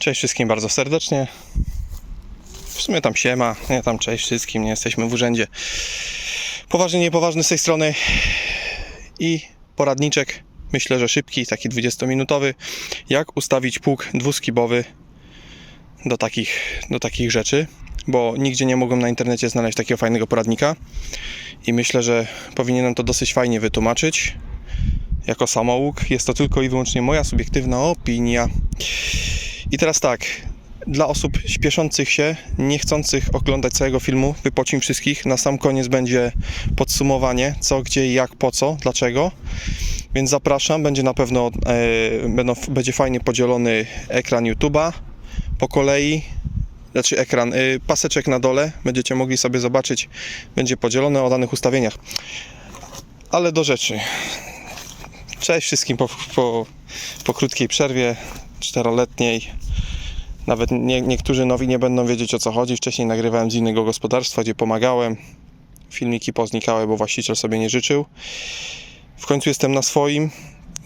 Cześć wszystkim bardzo serdecznie. W sumie tam siema, nie tam cześć wszystkim, nie jesteśmy w urzędzie. Poważny, niepoważny z tej strony i poradniczek, myślę, że szybki, taki 20-minutowy, jak ustawić pług dwuskibowy do takich, do takich rzeczy, bo nigdzie nie mogłem na internecie znaleźć takiego fajnego poradnika i myślę, że powinienem to dosyć fajnie wytłumaczyć jako samołóg. Jest to tylko i wyłącznie moja subiektywna opinia. I teraz tak, dla osób śpieszących się, nie chcących oglądać całego filmu, wypocim wszystkich. Na sam koniec będzie podsumowanie, co, gdzie, jak, po co, dlaczego. Więc zapraszam, będzie na pewno e, będą, będzie fajnie podzielony ekran YouTube'a po kolei. Znaczy ekran, y, paseczek na dole, będziecie mogli sobie zobaczyć, będzie podzielone o danych ustawieniach. Ale do rzeczy. Cześć wszystkim po, po, po krótkiej przerwie czteroletniej. Nawet nie, niektórzy nowi nie będą wiedzieć o co chodzi. Wcześniej nagrywałem z innego gospodarstwa, gdzie pomagałem. Filmiki poznikały, bo właściciel sobie nie życzył. W końcu jestem na swoim,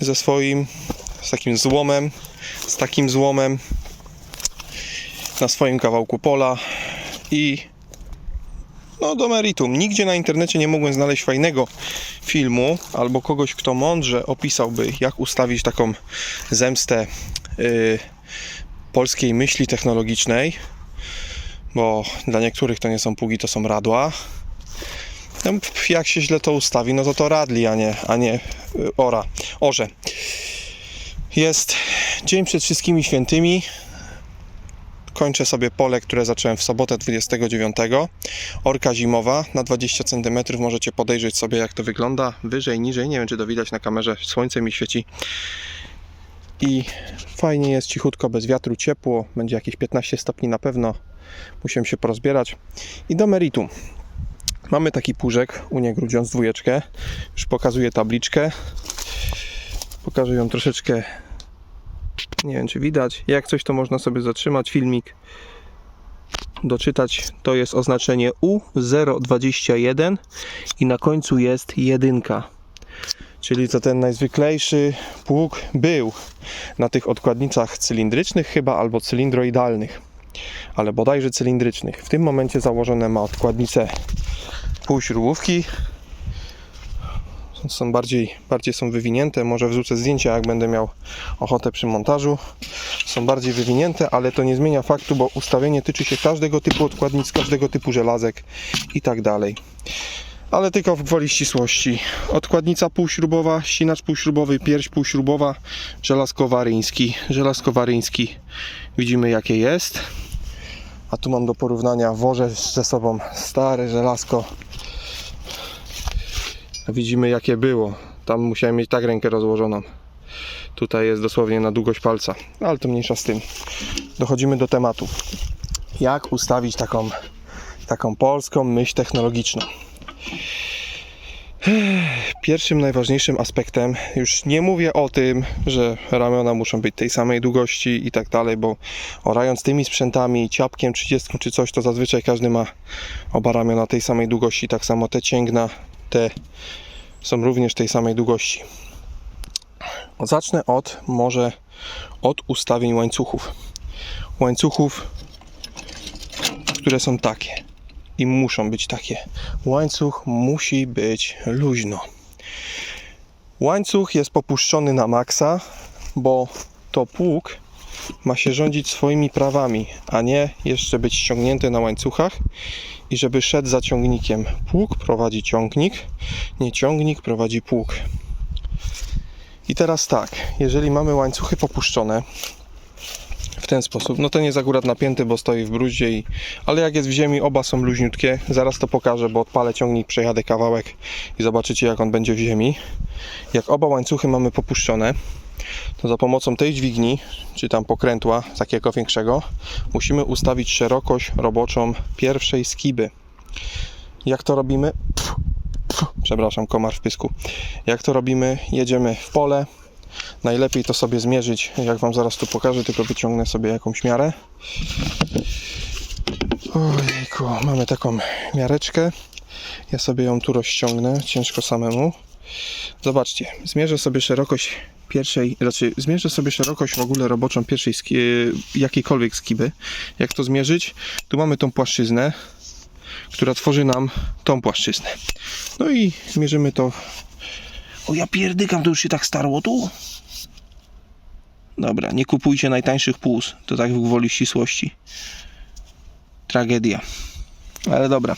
ze swoim, z takim złomem, z takim złomem na swoim kawałku pola i no do meritum. Nigdzie na internecie nie mogłem znaleźć fajnego filmu albo kogoś, kto mądrze opisałby, jak ustawić taką zemstę polskiej myśli technologicznej, bo dla niektórych to nie są pługi, to są radła. No, jak się źle to ustawi, no to to radli, a nie, a nie yy, ora, orze. Jest dzień przed wszystkimi świętymi. Kończę sobie pole, które zacząłem w sobotę 29. Orka zimowa na 20 cm. Możecie podejrzeć sobie, jak to wygląda. Wyżej, niżej. Nie wiem, czy to widać na kamerze. Słońce mi świeci. I fajnie jest, cichutko, bez wiatru, ciepło. Będzie jakieś 15 stopni na pewno. Musiałem się porozbierać. I do meritum. Mamy taki pużek, Unię Grudziądz dwójeczkę. Już pokazuję tabliczkę. Pokażę ją troszeczkę nie wiem, czy widać. Jak coś, to można sobie zatrzymać filmik, doczytać. To jest oznaczenie U021 i na końcu jest jedynka. Czyli to ten najzwyklejszy pług był na tych odkładnicach cylindrycznych chyba, albo cylindroidalnych, ale bodajże cylindrycznych. W tym momencie założone ma odkładnice półśrubówki, są bardziej, bardziej są wywinięte. Może wrzucę zdjęcia, jak będę miał ochotę przy montażu. Są bardziej wywinięte, ale to nie zmienia faktu, bo ustawienie tyczy się każdego typu odkładnic, każdego typu żelazek i tak dalej. Ale tylko w gwoli ścisłości. Odkładnica półśrubowa, ścinacz półśrubowy, pierś półśrubowa, żelazkowaryński. Żelazkowaryński widzimy jakie jest. A tu mam do porównania wożę ze sobą stare żelazko widzimy jakie było. Tam musiałem mieć tak rękę rozłożoną. Tutaj jest dosłownie na długość palca, ale to mniejsza z tym. Dochodzimy do tematu. Jak ustawić taką, taką polską myśl technologiczną? Pierwszym najważniejszym aspektem, już nie mówię o tym, że ramiona muszą być tej samej długości i tak dalej, bo orając tymi sprzętami, ciapkiem 30 czy coś, to zazwyczaj każdy ma oba ramiona tej samej długości, tak samo te cięgna, te są również tej samej długości. Zacznę od może od ustawień łańcuchów. Łańcuchów, które są takie i muszą być takie. Łańcuch musi być luźno. Łańcuch jest popuszczony na maksa, bo to pług ma się rządzić swoimi prawami, a nie jeszcze być ściągnięty na łańcuchach i żeby szedł za ciągnikiem. Pług prowadzi ciągnik, nie ciągnik prowadzi pług. I teraz tak, jeżeli mamy łańcuchy popuszczone w ten sposób, no ten jest akurat napięty, bo stoi w bruździe, i, ale jak jest w ziemi, oba są luźniutkie. Zaraz to pokażę, bo odpalę ciągnik, przejadę kawałek i zobaczycie jak on będzie w ziemi. Jak oba łańcuchy mamy popuszczone, to za pomocą tej dźwigni, czy tam pokrętła takiego większego, musimy ustawić szerokość roboczą pierwszej skiby. Jak to robimy? Przepraszam, komar w pysku. Jak to robimy? Jedziemy w pole. Najlepiej to sobie zmierzyć, jak Wam zaraz tu pokażę, tylko wyciągnę sobie jakąś miarę. Ojku, mamy taką miareczkę. Ja sobie ją tu rozciągnę, ciężko samemu. Zobaczcie, zmierzę sobie szerokość pierwszej, znaczy zmierzę sobie szerokość w ogóle roboczą pierwszej ski, jakiejkolwiek skiby. Jak to zmierzyć? Tu mamy tą płaszczyznę, która tworzy nam tą płaszczyznę. No i mierzymy to. O ja pierdykam, to już się tak starło tu. Dobra, nie kupujcie najtańszych płuc, to tak gwoli ścisłości. Tragedia. Ale dobra.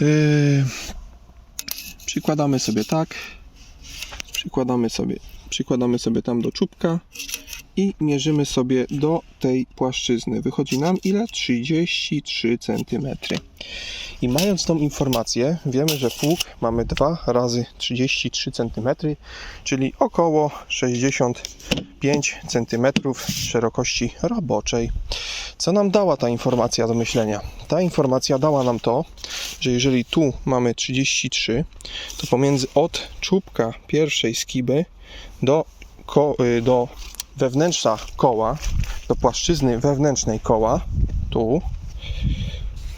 Yy, przykładamy sobie tak. Przykładamy sobie, przykładamy sobie tam do czubka i mierzymy sobie do tej płaszczyzny. Wychodzi nam ile? 33 cm. I mając tą informację, wiemy, że pług mamy 2 razy 33 cm, czyli około 65 cm szerokości roboczej. Co nam dała ta informacja do myślenia? Ta informacja dała nam to, że jeżeli tu mamy 33, to pomiędzy od czubka pierwszej skiby do, ko, y, do wewnętrza koła, do płaszczyzny wewnętrznej koła, tu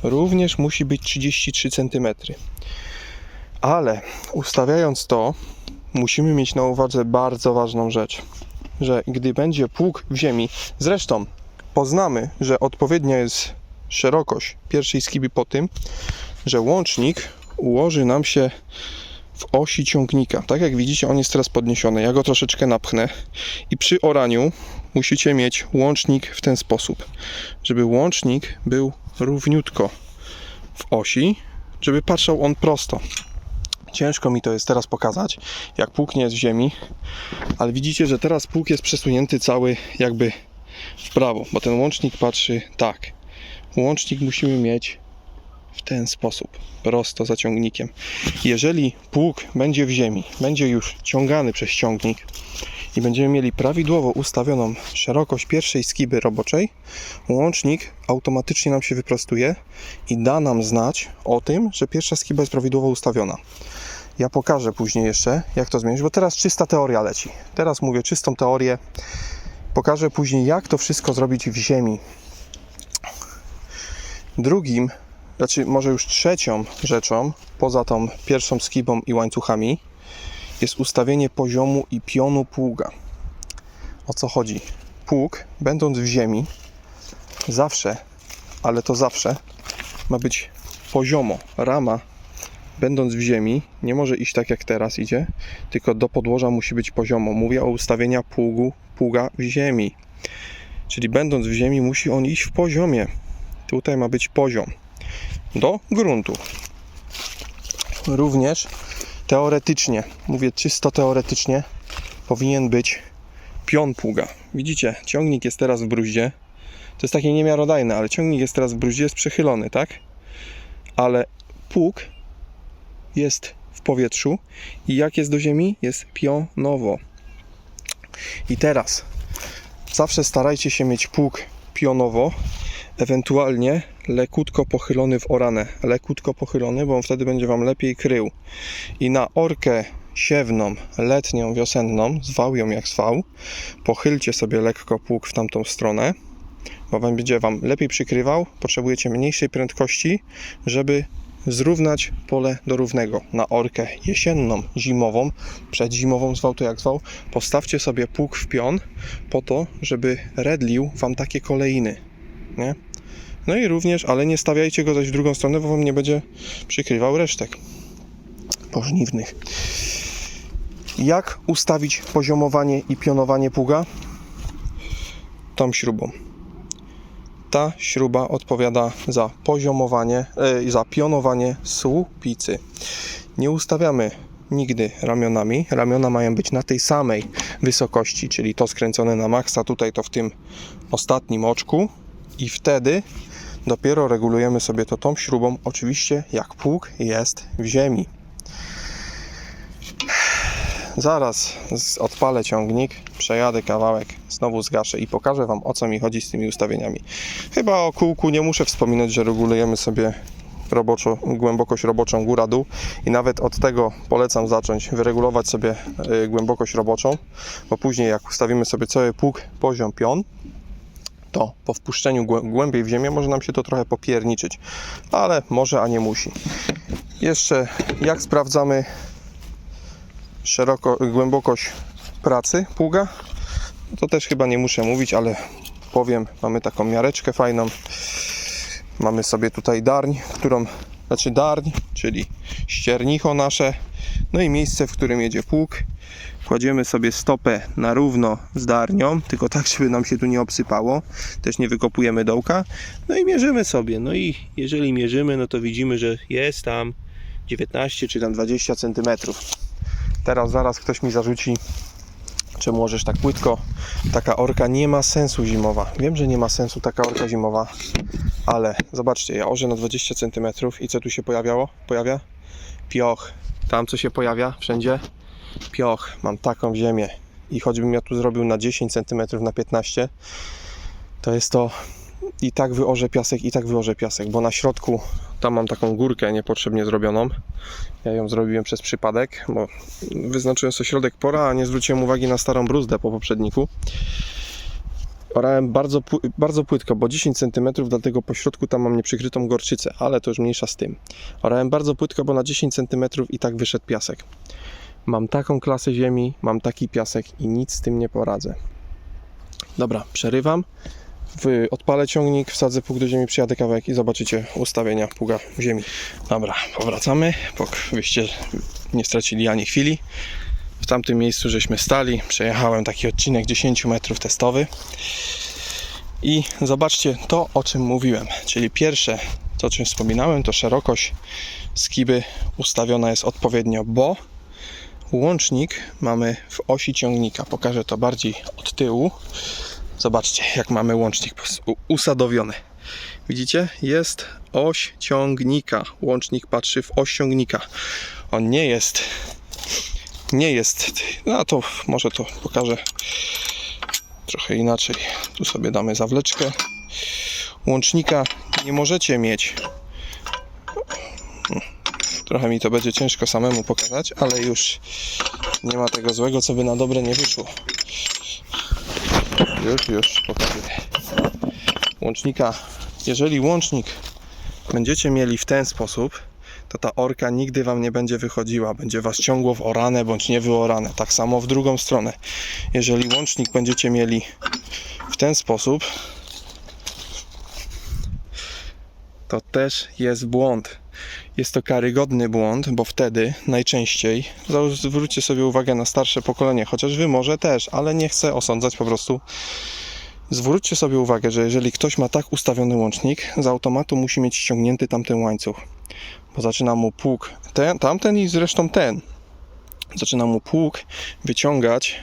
również musi być 33 cm. Ale ustawiając to, musimy mieć na uwadze bardzo ważną rzecz, że gdy będzie pług w ziemi, zresztą poznamy, że odpowiednia jest szerokość pierwszej skiby po tym, że łącznik ułoży nam się w osi ciągnika. Tak jak widzicie, on jest teraz podniesiony. Ja go troszeczkę napchnę i przy oraniu musicie mieć łącznik w ten sposób, żeby łącznik był równiutko w osi, żeby patrzał on prosto. Ciężko mi to jest teraz pokazać, jak pług nie jest w ziemi, ale widzicie, że teraz pług jest przesunięty cały jakby w prawo, bo ten łącznik patrzy tak. Łącznik musimy mieć w ten sposób, prosto za ciągnikiem. Jeżeli pług będzie w ziemi, będzie już ciągany przez ciągnik i będziemy mieli prawidłowo ustawioną szerokość pierwszej skiby roboczej, łącznik automatycznie nam się wyprostuje i da nam znać o tym, że pierwsza skiba jest prawidłowo ustawiona. Ja pokażę później jeszcze, jak to zmienić, bo teraz czysta teoria leci. Teraz mówię czystą teorię. Pokażę później, jak to wszystko zrobić w ziemi. Drugim, znaczy może już trzecią rzeczą, poza tą pierwszą skibą i łańcuchami, jest ustawienie poziomu i pionu pługa. O co chodzi? Pług, będąc w ziemi, zawsze, ale to zawsze, ma być poziomo. Rama, będąc w ziemi, nie może iść tak jak teraz idzie, tylko do podłoża musi być poziomo. Mówię o ustawienia pługu, pługa w ziemi. Czyli będąc w ziemi, musi on iść w poziomie. Tutaj ma być poziom do gruntu. Również teoretycznie, mówię czysto teoretycznie, powinien być pion pługa. Widzicie, ciągnik jest teraz w bruździe. To jest takie niemiarodajne, ale ciągnik jest teraz w bruździe, jest przechylony, tak? Ale pług jest w powietrzu i jak jest do ziemi? Jest pionowo. I teraz zawsze starajcie się mieć pług pionowo, ewentualnie lekutko pochylony w oranę. Lekutko pochylony, bo on wtedy będzie Wam lepiej krył. I na orkę siewną, letnią, wiosenną, zwał ją jak zwał, pochylcie sobie lekko pług w tamtą stronę, bo Wam będzie Wam lepiej przykrywał. Potrzebujecie mniejszej prędkości, żeby zrównać pole do równego. Na orkę jesienną, zimową, przedzimową, zwał to jak zwał, postawcie sobie pług w pion po to, żeby redlił Wam takie kolejny. Nie? No i również, ale nie stawiajcie go zaś w drugą stronę, bo Wam nie będzie przykrywał resztek pożniwnych. Jak ustawić poziomowanie i pionowanie pługa? Tą śrubą. Ta śruba odpowiada za poziomowanie, e, za pionowanie słupicy. Nie ustawiamy nigdy ramionami. Ramiona mają być na tej samej wysokości, czyli to skręcone na maksa, tutaj to w tym ostatnim oczku i wtedy dopiero regulujemy sobie to tą śrubą, oczywiście jak pług jest w ziemi. Zaraz odpalę ciągnik, przejadę kawałek, znowu zgaszę i pokażę Wam o co mi chodzi z tymi ustawieniami. Chyba o kółku nie muszę wspominać, że regulujemy sobie roboczo, głębokość roboczą góra-dół i nawet od tego polecam zacząć wyregulować sobie y, głębokość roboczą, bo później jak ustawimy sobie cały pług, poziom pion, to po wpuszczeniu głę- głębiej w ziemię może nam się to trochę popierniczyć, ale może, a nie musi. Jeszcze jak sprawdzamy szeroko, głębokość pracy pługa. To też chyba nie muszę mówić, ale powiem, mamy taką miareczkę fajną. Mamy sobie tutaj darń, którą, znaczy darń, czyli ściernicho nasze. No i miejsce, w którym jedzie pług. Kładziemy sobie stopę na równo z darnią, tylko tak, żeby nam się tu nie obsypało. Też nie wykopujemy dołka. No i mierzymy sobie. No i jeżeli mierzymy, no to widzimy, że jest tam 19 czy tam 20 centymetrów. Teraz zaraz ktoś mi zarzuci, czy możesz tak płytko. Taka orka nie ma sensu zimowa. Wiem, że nie ma sensu taka orka zimowa, ale zobaczcie, ja orzę na 20 cm i co tu się pojawiało? Pojawia? Pioch. Tam co się pojawia wszędzie? Pioch. Mam taką ziemię i choćbym ja tu zrobił na 10 cm na 15 to jest to i tak wyorzę piasek, i tak wyorzę piasek, bo na środku tam mam taką górkę niepotrzebnie zrobioną. Ja ją zrobiłem przez przypadek, bo wyznaczyłem sobie środek pora, a nie zwróciłem uwagi na starą bruzdę po poprzedniku. Orałem bardzo, bardzo płytko, bo 10 cm, dlatego po środku tam mam nieprzykrytą gorczycę, ale to już mniejsza z tym. Orałem bardzo płytko, bo na 10 cm i tak wyszedł piasek. Mam taką klasę ziemi, mam taki piasek i nic z tym nie poradzę. Dobra, przerywam. W, odpalę ciągnik, wsadzę pług do ziemi, przyjadę kawałek i zobaczycie ustawienia pługa ziemi. Dobra, powracamy, pok wyście nie stracili ani chwili. W tamtym miejscu żeśmy stali, przejechałem taki odcinek 10 metrów testowy. I zobaczcie to, o czym mówiłem, czyli pierwsze, to o czym wspominałem, to szerokość skiby ustawiona jest odpowiednio, bo łącznik mamy w osi ciągnika. Pokażę to bardziej od tyłu. Zobaczcie, jak mamy łącznik usadowiony. Widzicie? Jest oś ciągnika. Łącznik patrzy w oś ciągnika. On nie jest. Nie jest. No to może to pokażę trochę inaczej. Tu sobie damy zawleczkę. Łącznika nie możecie mieć. Trochę mi to będzie ciężko samemu pokazać, ale już nie ma tego złego, co by na dobre nie wyszło. Już, już pokazuję. Łącznika. Jeżeli łącznik będziecie mieli w ten sposób, to ta orka nigdy wam nie będzie wychodziła. Będzie was ciągło w orane bądź niewyorane. Tak samo w drugą stronę. Jeżeli łącznik będziecie mieli w ten sposób, to też jest błąd. Jest to karygodny błąd, bo wtedy najczęściej, zwróćcie sobie uwagę na starsze pokolenie, chociaż wy może też, ale nie chcę osądzać po prostu. Zwróćcie sobie uwagę, że jeżeli ktoś ma tak ustawiony łącznik, z automatu musi mieć ściągnięty tamten łańcuch, bo zaczyna mu pług, ten, tamten i zresztą ten, zaczyna mu pług wyciągać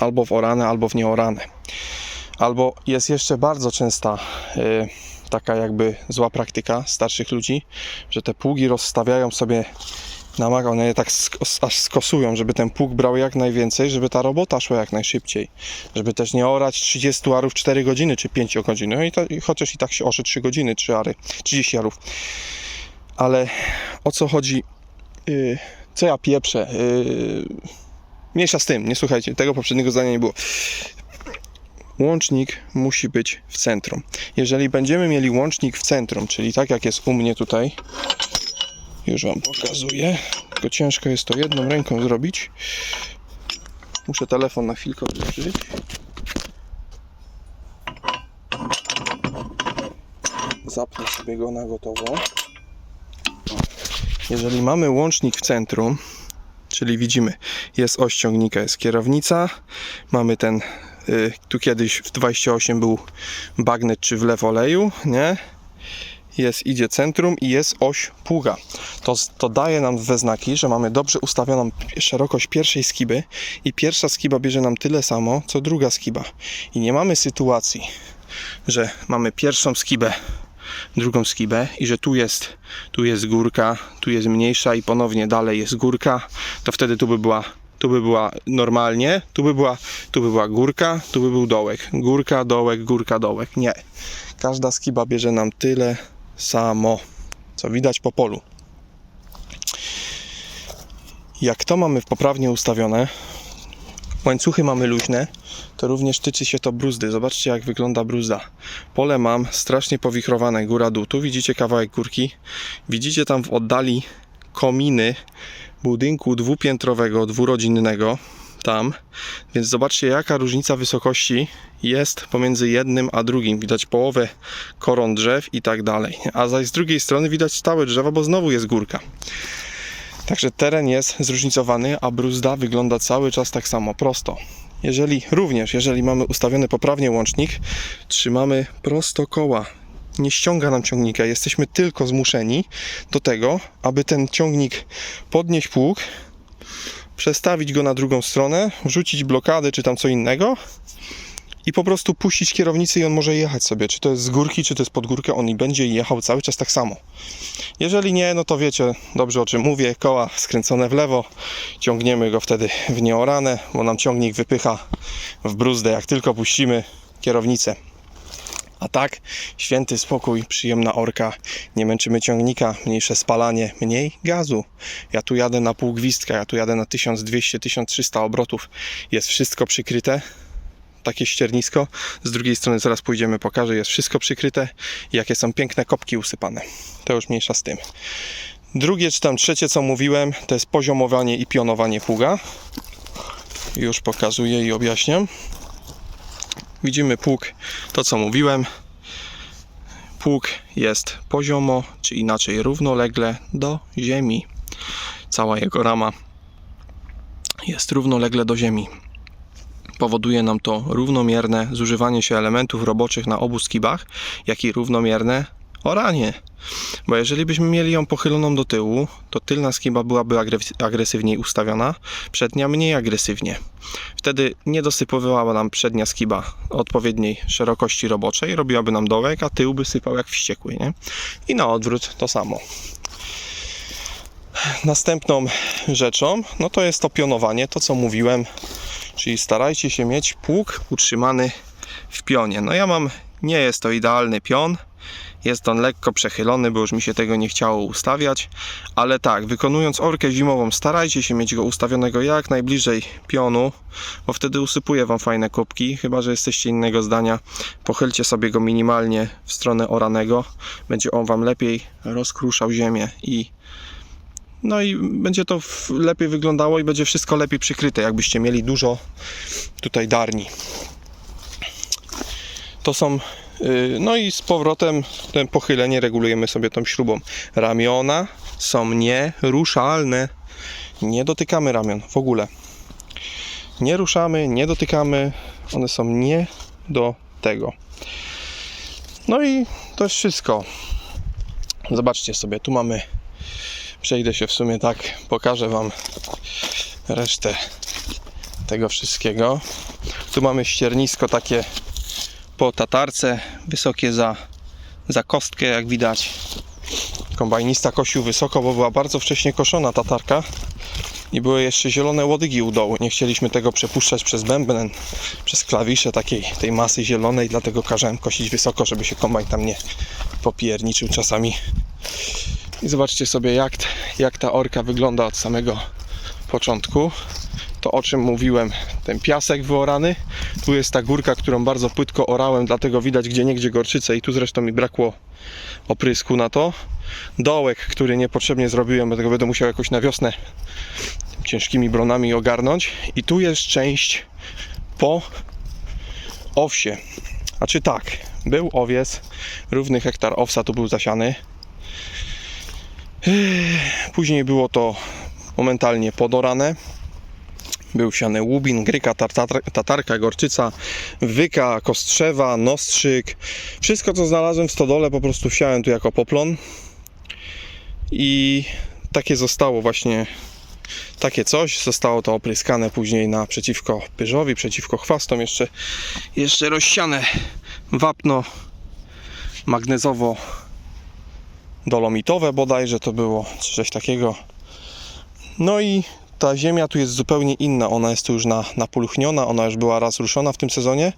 albo w orane, albo w nieorane. Albo jest jeszcze bardzo częsta y, taka jakby zła praktyka starszych ludzi, że te pługi rozstawiają sobie na maga, one je tak aż skosują, żeby ten pług brał jak najwięcej, żeby ta robota szła jak najszybciej. Żeby też nie orać 30 arów 4 godziny czy 5 godzin. No i, to, chociaż i tak się orze 3 godziny, 3 ary, 30 arów. Ale o co chodzi? Yy, co ja pieprzę? Yy, mniejsza z tym, nie słuchajcie, tego poprzedniego zdania nie było łącznik musi być w centrum. Jeżeli będziemy mieli łącznik w centrum, czyli tak jak jest u mnie tutaj, już Wam pokazuję, tylko ciężko jest to jedną ręką zrobić. Muszę telefon na chwilkę odłożyć. Zapnę sobie go na gotowo. Jeżeli mamy łącznik w centrum, czyli widzimy, jest oś ciągnika, jest kierownica, mamy ten Tu kiedyś w 28 był bagnet czy wlew oleju, nie? Jest, idzie centrum i jest oś pługa. To, to daje nam we znaki, że mamy dobrze ustawioną szerokość pierwszej skiby i pierwsza skiba bierze nam tyle samo, co druga skiba. I nie mamy sytuacji, że mamy pierwszą skibę, drugą skibę i że tu jest, tu jest górka, tu jest mniejsza i ponownie dalej jest górka, to wtedy tu by była tu by była normalnie, tu by była, tu by była górka, tu by był dołek. Górka, dołek, górka, dołek. Nie. Każda skiba bierze nam tyle samo, co widać po polu. Jak to mamy poprawnie ustawione, łańcuchy mamy luźne, to również tyczy się to bruzdy. Zobaczcie jak wygląda bruzda. Pole mam strasznie powichrowane góra-dół. Tu widzicie kawałek górki. Widzicie tam w oddali kominy budynku dwupiętrowego, dwurodzinnego. tam. Więc zobaczcie, jaka różnica wysokości jest pomiędzy jednym a drugim. Widać połowę koron drzew i tak dalej. A zaś z drugiej strony widać stałe drzewa, bo znowu jest górka. Także teren jest zróżnicowany, a bruzda wygląda cały czas tak samo, prosto. Jeżeli również, jeżeli mamy ustawiony poprawnie łącznik, trzymamy prosto koła. Nie ściąga nam ciągnika, jesteśmy tylko zmuszeni do tego, aby ten ciągnik podnieść pług, przestawić go na drugą stronę, wrzucić blokadę czy tam co innego i po prostu puścić kierownicę i on może jechać sobie, czy to jest z górki, czy to jest pod górkę, on i będzie jechał cały czas tak samo. Jeżeli nie, no to wiecie dobrze o czym mówię, koła skręcone w lewo, ciągniemy go wtedy w nieorane, bo nam ciągnik wypycha w bruzdę, jak tylko puścimy kierownicę. A tak, święty spokój, przyjemna orka, nie męczymy ciągnika, mniejsze spalanie, mniej gazu. Ja tu jadę na pół gwizdka, ja tu jadę na 1200-1300 obrotów, jest wszystko przykryte, takie ściernisko. Z drugiej strony zaraz pójdziemy, pokażę, jest wszystko przykryte jakie są piękne kopki usypane. To już mniejsza z tym. Drugie czy tam trzecie, co mówiłem, to jest poziomowanie i pionowanie pługa. Już pokazuję i objaśniam. Widzimy pług, to co mówiłem. Pług jest poziomo, czy inaczej równolegle do ziemi. Cała jego rama jest równolegle do ziemi. Powoduje nam to równomierne zużywanie się elementów roboczych na obu skibach, jak i równomierne oranie. Bo jeżeli byśmy mieli ją pochyloną do tyłu, to tylna skiba byłaby agres- agresywniej ustawiona, przednia mniej agresywnie. Wtedy nie dosypywała nam przednia skiba odpowiedniej szerokości roboczej, robiłaby nam dołek, a tył by sypał jak wściekły. Nie? I na odwrót to samo. Następną rzeczą, no to jest to pionowanie, to co mówiłem, czyli starajcie się mieć pług utrzymany w pionie. No ja mam, nie jest to idealny pion, jest on lekko przechylony, bo już mi się tego nie chciało ustawiać, ale tak, wykonując orkę zimową, starajcie się mieć go ustawionego jak najbliżej pionu, bo wtedy usypuje Wam fajne kubki, chyba że jesteście innego zdania, pochylcie sobie go minimalnie w stronę oranego, będzie on Wam lepiej rozkruszał ziemię i no i będzie to lepiej wyglądało i będzie wszystko lepiej przykryte, jakbyście mieli dużo tutaj darni. To są, no i z powrotem ten pochylenie regulujemy sobie tą śrubą. Ramiona są nieruszalne. Nie dotykamy ramion w ogóle. Nie ruszamy, nie dotykamy. One są nie do tego. No i to jest wszystko. Zobaczcie sobie, tu mamy przejdę się w sumie tak, pokażę Wam resztę tego wszystkiego. Tu mamy ściernisko takie po tatarce, wysokie za, za kostkę, jak widać. Kombajnista kosił wysoko, bo była bardzo wcześnie koszona tatarka i były jeszcze zielone łodygi u dołu. Nie chcieliśmy tego przepuszczać przez bęben, przez klawisze takiej tej masy zielonej, dlatego każałem kosić wysoko, żeby się kombajn tam nie popierniczył czasami i zobaczcie sobie, jak, jak ta orka wygląda od samego początku. To o czym mówiłem, ten piasek wyorany. Tu jest ta górka, którą bardzo płytko orałem, dlatego widać gdzie niegdzie gorczycę i tu zresztą mi brakło oprysku na to. Dołek, który niepotrzebnie zrobiłem, dlatego będę musiał jakoś na wiosnę ciężkimi bronami ogarnąć. I tu jest część po owsie. A czy tak, był owiec, równy hektar owsa tu był zasiany. Później było to momentalnie podorane. Był siany łubin, gryka, tartar- tatarka, gorczyca, wyka, kostrzewa, nostrzyk. Wszystko co znalazłem w stodole po prostu wsiałem tu jako poplon. I takie zostało właśnie takie coś. Zostało to opryskane później na przeciwko pyżowi, przeciwko chwastom. Jeszcze, jeszcze rozsiane wapno magnezowo dolomitowe bodajże to było, czy coś takiego. No i ta ziemia tu jest zupełnie inna, ona jest tu już na, napulchniona, ona już była raz ruszona w tym sezonie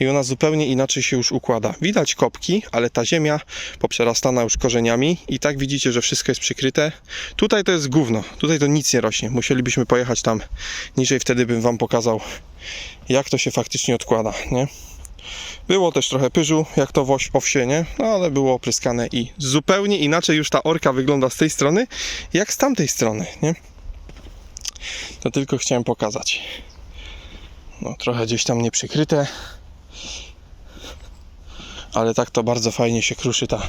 i ona zupełnie inaczej się już układa. Widać kopki, ale ta ziemia poprzerastana już korzeniami i tak widzicie, że wszystko jest przykryte. Tutaj to jest gówno, tutaj to nic nie rośnie. Musielibyśmy pojechać tam niżej, wtedy bym Wam pokazał jak to się faktycznie odkłada, nie? Było też trochę pyżu, jak to w owsie, nie? No ale było opryskane i zupełnie inaczej już ta orka wygląda z tej strony, jak z tamtej strony, nie? To tylko chciałem pokazać. No, trochę gdzieś tam nieprzykryte. Ale tak to bardzo fajnie się kruszy ta.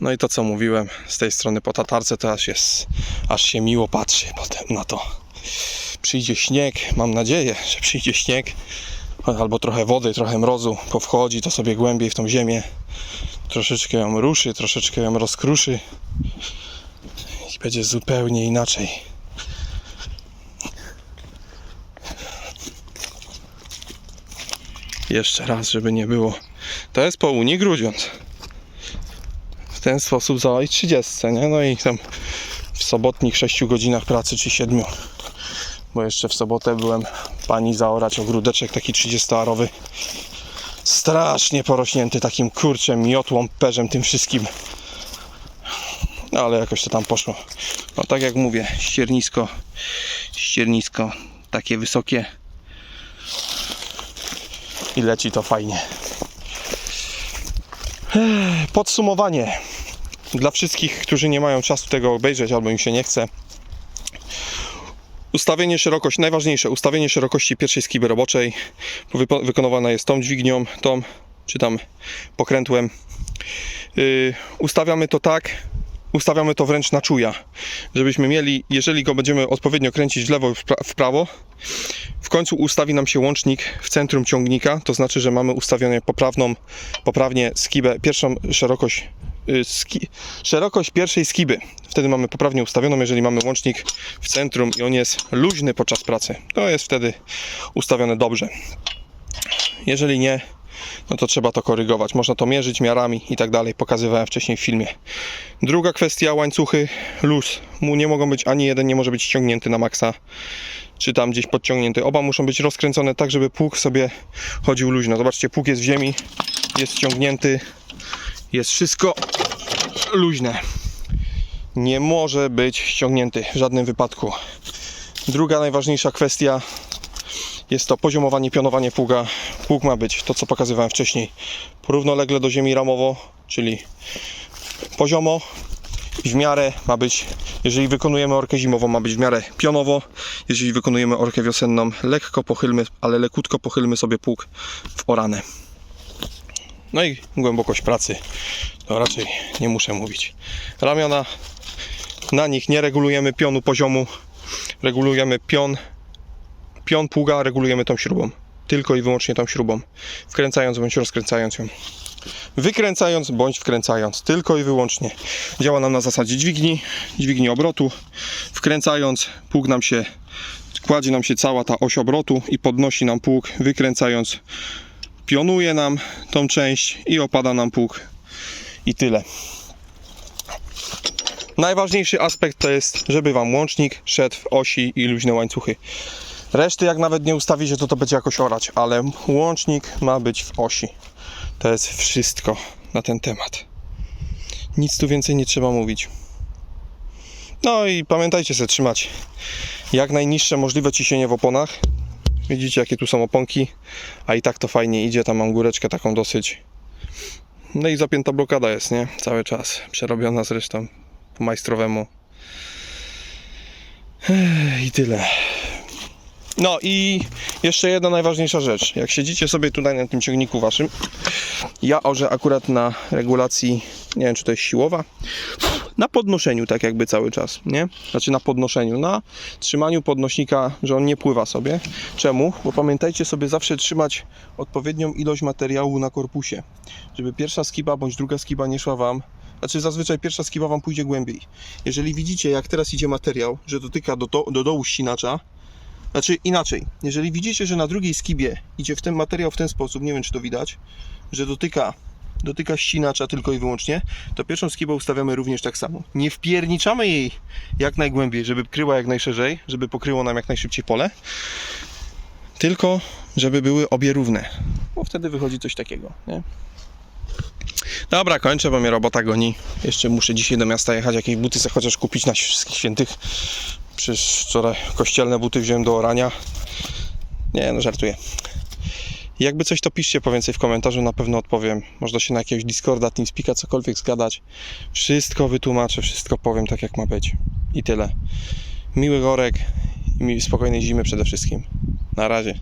No i to co mówiłem, z tej strony po tatarce to aż jest, aż się miło patrzy potem na to. Przyjdzie śnieg, mam nadzieję, że przyjdzie śnieg. Albo trochę wody, trochę mrozu, powchodzi to sobie głębiej w tą ziemię. Troszeczkę ją ruszy, troszeczkę ją rozkruszy. I będzie zupełnie inaczej. Jeszcze raz, żeby nie było. To jest po Unii. W ten sposób załatwić 30, nie? No i tam w sobotnich 6 godzinach pracy czy 7. Bo jeszcze w sobotę byłem pani zaorać ogródeczek taki 30-arowy. Strasznie porośnięty takim kurczem, miotłą, perzem, tym wszystkim. No, ale jakoś to tam poszło. No tak jak mówię, ściernisko, ściernisko takie wysokie i leci to fajnie. Podsumowanie dla wszystkich, którzy nie mają czasu tego obejrzeć albo im się nie chce. Ustawienie szerokości, najważniejsze, ustawienie szerokości pierwszej skiby roboczej wykonywane jest tą dźwignią, tą czy tam pokrętłem. Yy, ustawiamy to tak, ustawiamy to wręcz na czuja, żebyśmy mieli, jeżeli go będziemy odpowiednio kręcić w lewo i w pra- w prawo, w końcu ustawi nam się łącznik w centrum ciągnika, to znaczy, że mamy ustawioną poprawną, poprawnie skibę, pierwszą szerokość, y, ski, szerokość pierwszej skiby. Wtedy mamy poprawnie ustawioną, jeżeli mamy łącznik w centrum i on jest luźny podczas pracy. To jest wtedy ustawione dobrze. Jeżeli nie, no to trzeba to korygować. Można to mierzyć miarami i tak dalej. Pokazywałem wcześniej w filmie. Druga kwestia, łańcuchy, luz. Mu nie mogą być, ani jeden nie może być ściągnięty na maksa czy tam gdzieś podciągnięty. Oba muszą być rozkręcone tak, żeby pług sobie chodził luźno. Zobaczcie, pług jest w ziemi, jest ściągnięty, jest wszystko luźne. Nie może być ściągnięty w żadnym wypadku. Druga najważniejsza kwestia jest to poziomowanie, pionowanie pługa. Pług ma być to, co pokazywałem wcześniej, równolegle do ziemi ramowo, czyli poziomo, w miarę ma być, jeżeli wykonujemy orkę zimową, ma być w miarę pionowo. Jeżeli wykonujemy orkę wiosenną, lekko pochylmy, ale lekutko pochylmy sobie pług w oranę. No i głębokość pracy, to raczej nie muszę mówić. Ramiona, na nich nie regulujemy pionu poziomu, regulujemy pion, pion pługa, regulujemy tą śrubą. Tylko i wyłącznie tą śrubą, wkręcając bądź rozkręcając ją wykręcając bądź wkręcając, tylko i wyłącznie. Działa nam na zasadzie dźwigni, dźwigni obrotu. Wkręcając, pług nam się, kładzie nam się cała ta oś obrotu i podnosi nam pług, wykręcając, pionuje nam tą część i opada nam pług. I tyle. Najważniejszy aspekt to jest, żeby Wam łącznik szedł w osi i luźne łańcuchy. Reszty jak nawet nie ustawicie, to to będzie jakoś orać, ale łącznik ma być w osi. To jest wszystko na ten temat. Nic tu więcej nie trzeba mówić. No i pamiętajcie sobie trzymać jak najniższe możliwe ciśnienie w oponach. Widzicie jakie tu są oponki, a i tak to fajnie idzie. Tam mam góreczkę taką dosyć. No i zapięta blokada jest, nie? Cały czas. Przerobiona zresztą po majstrowemu. I tyle. No i jeszcze jedna najważniejsza rzecz. Jak siedzicie sobie tutaj na tym ciągniku waszym, ja orzę akurat na regulacji, nie wiem czy to jest siłowa, na podnoszeniu tak jakby cały czas, nie? Znaczy na podnoszeniu, na trzymaniu podnośnika, że on nie pływa sobie. Czemu? Bo pamiętajcie sobie zawsze trzymać odpowiednią ilość materiału na korpusie, żeby pierwsza skiba bądź druga skiba nie szła wam znaczy zazwyczaj pierwsza skiba wam pójdzie głębiej. Jeżeli widzicie, jak teraz idzie materiał, że dotyka do, do, do dołu ścinacza, znaczy inaczej, jeżeli widzicie, że na drugiej skibie idzie w ten materiał w ten sposób, nie wiem czy to widać, że dotyka, dotyka ścinacza tylko i wyłącznie, to pierwszą skibę ustawiamy również tak samo. Nie wpierniczamy jej jak najgłębiej, żeby kryła jak najszerzej, żeby pokryło nam jak najszybciej pole, tylko żeby były obie równe, bo wtedy wychodzi coś takiego, nie? Dobra, kończę, bo mnie robota goni. Jeszcze muszę dzisiaj do miasta jechać, jakieś buty sobie chociaż kupić na świętych. Przecież wczoraj kościelne buty wziąłem do orania. Nie, no żartuję. Jakby coś to piszcie po więcej w komentarzu, na pewno odpowiem. Można się na jakiegoś Discorda, Teamspeaka, cokolwiek zgadać. Wszystko wytłumaczę, wszystko powiem tak jak ma być. I tyle. Miły gorek i spokojnej zimy przede wszystkim. Na razie.